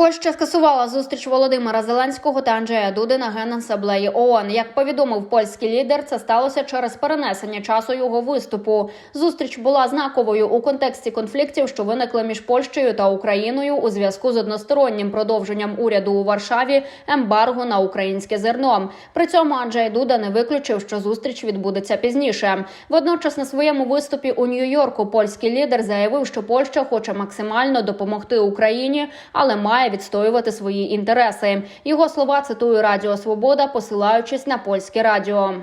Польща скасувала зустріч Володимира Зеленського та Анджея Дуди на генасаблеї ООН. Як повідомив польський лідер, це сталося через перенесення часу його виступу. Зустріч була знаковою у контексті конфліктів, що виникли між Польщею та Україною у зв'язку з одностороннім продовженням уряду у Варшаві ембарго на українське зерно. При цьому Анджей Дуда не виключив, що зустріч відбудеться пізніше. Водночас на своєму виступі у Нью-Йорку польський лідер заявив, що Польща хоче максимально допомогти Україні, але має відстоювати свої інтереси. Його слова цитує Радіо Свобода, посилаючись на польське радіо.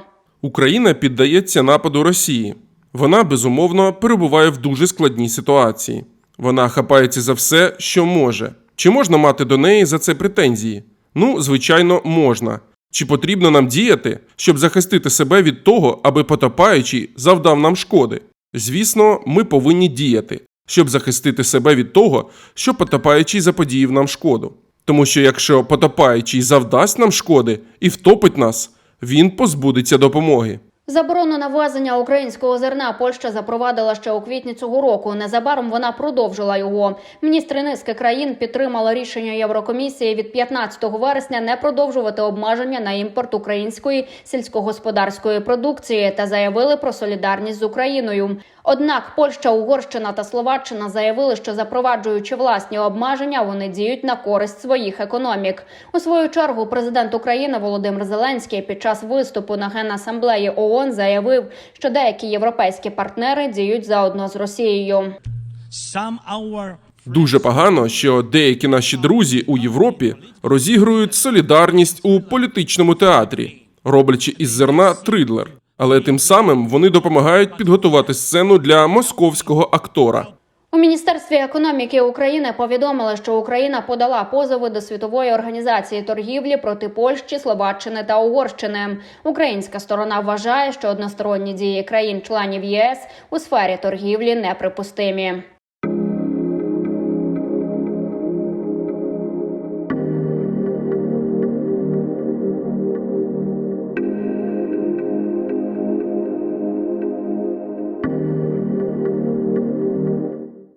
Україна піддається нападу Росії. Вона безумовно перебуває в дуже складній ситуації. Вона хапається за все, що може. Чи можна мати до неї за це претензії? Ну, звичайно, можна. Чи потрібно нам діяти, щоб захистити себе від того, аби потопаючий завдав нам шкоди? Звісно, ми повинні діяти, щоб захистити себе від того, що потопаючий заподіяв нам шкоду. Тому що якщо потопаючий завдасть нам шкоди і втопить нас, він позбудеться допомоги. Заборону на ввезення українського зерна Польща запровадила ще у квітні цього року. Незабаром вона продовжила його. Міністри низки країн підтримали рішення Єврокомісії від 15 вересня не продовжувати обмеження на імпорт української сільськогосподарської продукції та заявили про солідарність з Україною. Однак Польща, Угорщина та Словаччина заявили, що запроваджуючи власні обмеження, вони діють на користь своїх економік. У свою чергу президент України Володимир Зеленський під час виступу на генасамблеї ООН заявив, що деякі європейські партнери діють заодно з Росією. Дуже погано, що деякі наші друзі у Європі розігрують солідарність у політичному театрі, роблячи із зерна тридлер. Але тим самим вони допомагають підготувати сцену для московського актора. У міністерстві економіки України повідомили, що Україна подала позови до світової організації торгівлі проти Польщі, Словаччини та Угорщини. Українська сторона вважає, що односторонні дії країн-членів ЄС у сфері торгівлі неприпустимі.